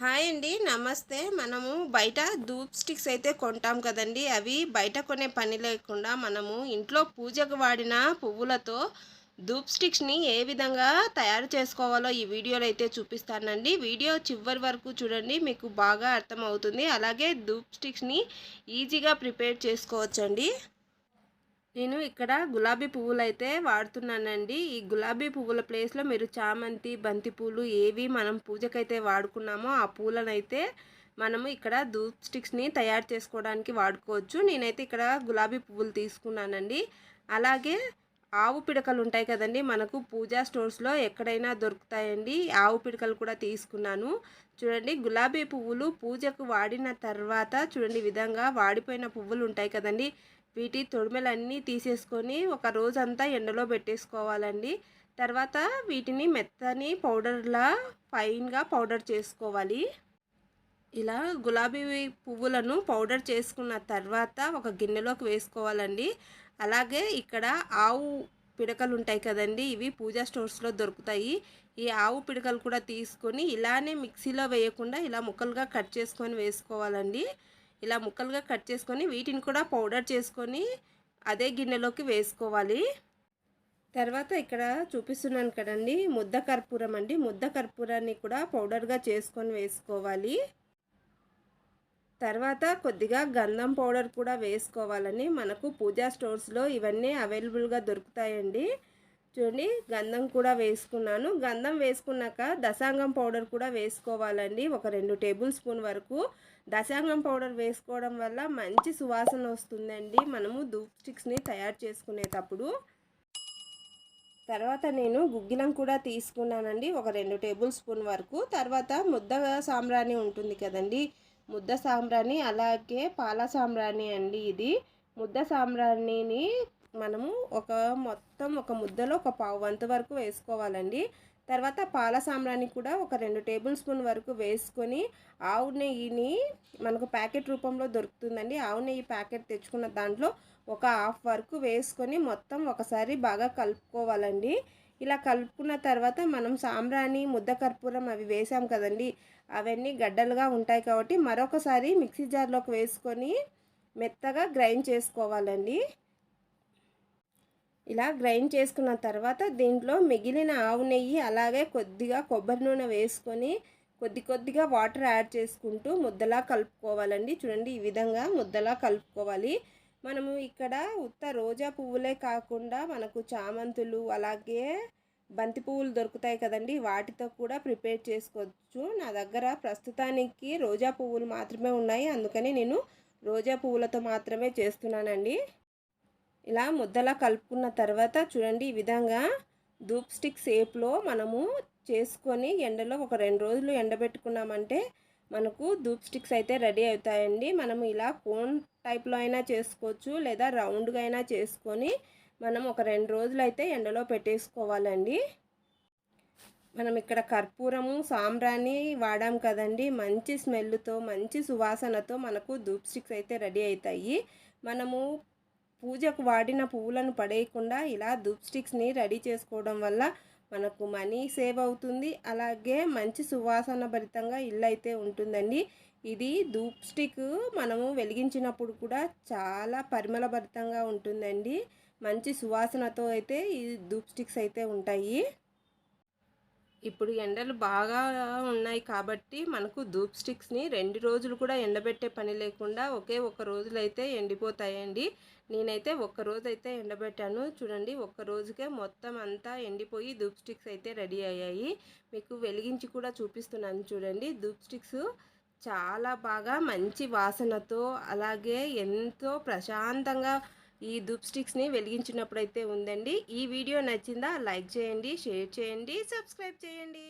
Hi అండి నమస్తే. మనము బయట ధూప్ స్టిక్స్ అయితే కొంటాం కదండి. అవి బయట కొనే పని లేకుండా మనము ఇంట్లో పూజకు వాడిన పువ్వులతో ధూప్ స్టిక్స్ని ఏ విధంగా తయారు చేసుకోవాలో ఈ వీడియోలో అయితే చూపిస్తానండి. వీడియో చివరి వరకు చూడండి మీకు బాగా అర్థమవుతుంది. అలాగే ధూప్ స్టిక్స్ని ఈజీగా ప్రిపేర్ చేసుకోవచ్చండి. నేను ఇక్కడ గులాబీ పువ్వులు అయితే వాడుతున్నానండి. ఈ గులాబీ పువ్వుల ప్లేస్లో మీరు చామంతి బంతి పూలు ఏవి మనం పూజకైతే వాడుకున్నామో ఆ పూలను అయితే మనము ఇక్కడ ధూప్ స్టిక్స్ని తయారు చేసుకోవడానికి వాడుకోవచ్చు. నేనైతే ఇక్కడ గులాబీ పువ్వులు తీసుకున్నానండి. అలాగే ఆవు పిడకలు ఉంటాయి కదండి మనకు పూజా స్టోర్స్లో ఎక్కడైనా దొరుకుతాయండి. ఆవు పిడకలు కూడా తీసుకున్నాను. చూడండి గులాబీ పువ్వులు పూజకు వాడిన తర్వాత చూడండి విధంగా వాడిపోయిన పువ్వులు ఉంటాయి కదండి. వీటి తొడిమెలన్నీ తీసేసుకొని ఒక రోజంతా ఎండలో పెట్టేసుకోవాలండి. తర్వాత వీటిని మెత్తని పౌడర్లా ఫైన్గా పౌడర్ చేసుకోవాలి. ఇలా గులాబీ పువ్వులను పౌడర్ చేసుకున్న తర్వాత ఒక గిన్నెలోకి వేసుకోవాలండి. అలాగే ఇక్కడ ఆవు పిడకలు ఉంటాయి కదండి ఇవి పూజా స్టోర్స్లో దొరుకుతాయి. ఈ ఆవు పిడకలు కూడా తీసుకొని ఇలానే మిక్సీలో వేయకుండా ఇలా ముక్కలుగా కట్ చేసుకొని వేసుకోవాలండి. ఇలా ముక్కలుగా కట్ చేసుకొని వీటిని కూడా పౌడర్ చేసుకొని అదే గిన్నెలోకి వేసుకోవాలి. తర్వాత ఇక్కడ చూపిస్తున్నాను కదండి ముద్ద కర్పూరం అండి. ముద్ద కర్పూరాన్ని కూడా పౌడర్గా చేసుకొని వేసుకోవాలి. తర్వాత కొద్దిగా గంధం పౌడర్ కూడా వేసుకోవాలని మనకు పూజా స్టోర్స్లో ఇవన్నీ అవైలబుల్గా దొరుకుతాయండి. చూడండి గంధం కూడా వేసుకున్నాను. గంధం వేసుకున్నాక దశాంగం పౌడర్ కూడా వేసుకోవాలండి. ఒక రెండు టేబుల్ స్పూన్ వరకు. దశాంగం పౌడర్ వేసుకోవడం వల్ల మంచి సువాసన వస్తుందండి. మనము ధూప్ స్టిక్స్ని తయారు చేసుకునేటప్పుడు. తర్వాత నేను గుగ్గిలం కూడా తీసుకున్నానండి. ఒక రెండు టేబుల్ స్పూన్ వరకు. తర్వాత ముద్ద సాంబ్రాణి ఉంటుంది కదండి. ముద్ద సాంబ్రాణి అలాగే పాల సాంబ్రాణి అండి ఇది. ముద్ద సాంబ్రాణిని మనము ఒక మొత్తం ఒక ముద్దలో ఒక పావు వంతు వరకు వేసుకోవాలండి. తర్వాత పాల సాంబ్రాన్ని కూడా ఒక రెండు టేబుల్ స్పూన్ వరకు వేసుకొని ఆవు నెయ్యిని మనకు ప్యాకెట్ రూపంలో దొరుకుతుందండి. ఆవు నెయ్యి ప్యాకెట్ తెచ్చుకున్న దాంట్లో ఒక హాఫ్ వరకు వేసుకొని మొత్తం ఒకసారి బాగా కలుపుకోవాలండి. ఇలా కలుపుకున్న తర్వాత మనం సాంబ్రాణి ముద్ద కర్పూరం అవి వేసాం కదండి. అవన్నీ గడ్డలుగా ఉంటాయి కాబట్టి మరొకసారి మిక్సీ జార్లోకి వేసుకొని మెత్తగా గ్రైండ్ చేసుకోవాలండి. ఇలా గ్రైండ్ చేసుకున్న తర్వాత దీంట్లో మిగిలిన ఆవు నెయ్యి అలాగే కొద్దిగా కొబ్బరి నూనె వేసుకొని కొద్ది కొద్దిగా వాటర్ యాడ్ చేసుకుంటూ ముద్దలా కలుపుకోవాలండి. చూడండి ఈ విధంగా ముద్దలా కలుపుకోవాలి. మనము ఇక్కడ ఉత్త రోజా పువ్వులే కాకుండా మనకు చామంతులు అలాగే బంతి పువ్వులు దొరుకుతాయి కదండి. వాటితో కూడా ప్రిపేర్ చేసుకోవచ్చు. నా దగ్గర ప్రస్తుతానికి రోజా పువ్వులు మాత్రమే ఉన్నాయి. అందుకని నేను రోజా పువ్వులతో మాత్రమే చేస్తున్నానండి. ఇలా ముద్దలా కలుపుకున్న తర్వాత చూడండి ఈ విధంగా ధూప్ స్టిక్ షేప్లో మనము చేసుకొని ఎండలో ఒక రెండు రోజులు ఎండబెట్టుకున్నామంటే మనకు ధూప్ స్టిక్స్ అయితే రెడీ అవుతాయండి. మనము ఇలా కోన్ టైప్లో అయినా చేసుకోవచ్చు లేదా రౌండ్గా అయినా చేసుకొని మనం ఒక రెండు రోజులు అయితే ఎండలో పెట్టేసుకోవాలండి. మనం ఇక్కడ కర్పూరము సాంబ్రాణి వాడాం కదండి. మంచి స్మెల్తో మంచి సువాసనతో మనకు ధూప్ స్టిక్స్ అయితే రెడీ అవుతాయి. మనము పూజకు వాడిన పువ్వులను పడేయకుండా ఇలా ధూప్ స్టిక్స్ని రెడీ చేసుకోవడం వల్ల మనకు మనీ సేవ్ అవుతుంది. అలాగే మంచి సువాసన భరితంగా ఇల్లు అయితే ఉంటుందండి. ఇది ధూప్ స్టిక్ మనము వెలిగించినప్పుడు కూడా చాలా పరిమళభరితంగా ఉంటుందండి. మంచి సువాసనతో అయితే ఈ ధూప్ స్టిక్స్ అయితే ఉంటాయి. ఇప్పుడు ఎండలు బాగా ఉన్నాయి కాబట్టి మనకు ధూప్ స్టిక్స్ని రెండు రోజులు కూడా ఎండబెట్టే పని లేకుండా ఒకే ఒక రోజులైతే ఎండిపోతాయండి. నేనైతే ఒక్క రోజు అయితే ఎండబెట్టాను. చూడండి ఒక్క రోజుకే మొత్తం అంతా ఎండిపోయి ధూప్ స్టిక్స్ అయితే రెడీ అయ్యాయి. మీకు వెలిగించి కూడా చూపిస్తున్నాను చూడండి. ధూప్ స్టిక్స్ చాలా బాగా మంచి వాసనతో అలాగే ఎంతో ప్రశాంతంగా ఈ ధూప్ స్టిక్స్ని వెలిగించినప్పుడు అయితే ఉందండి. ఈ వీడియో నచ్చిందా లైక్ చేయండి షేర్ చేయండి సబ్స్క్రైబ్ చేయండి.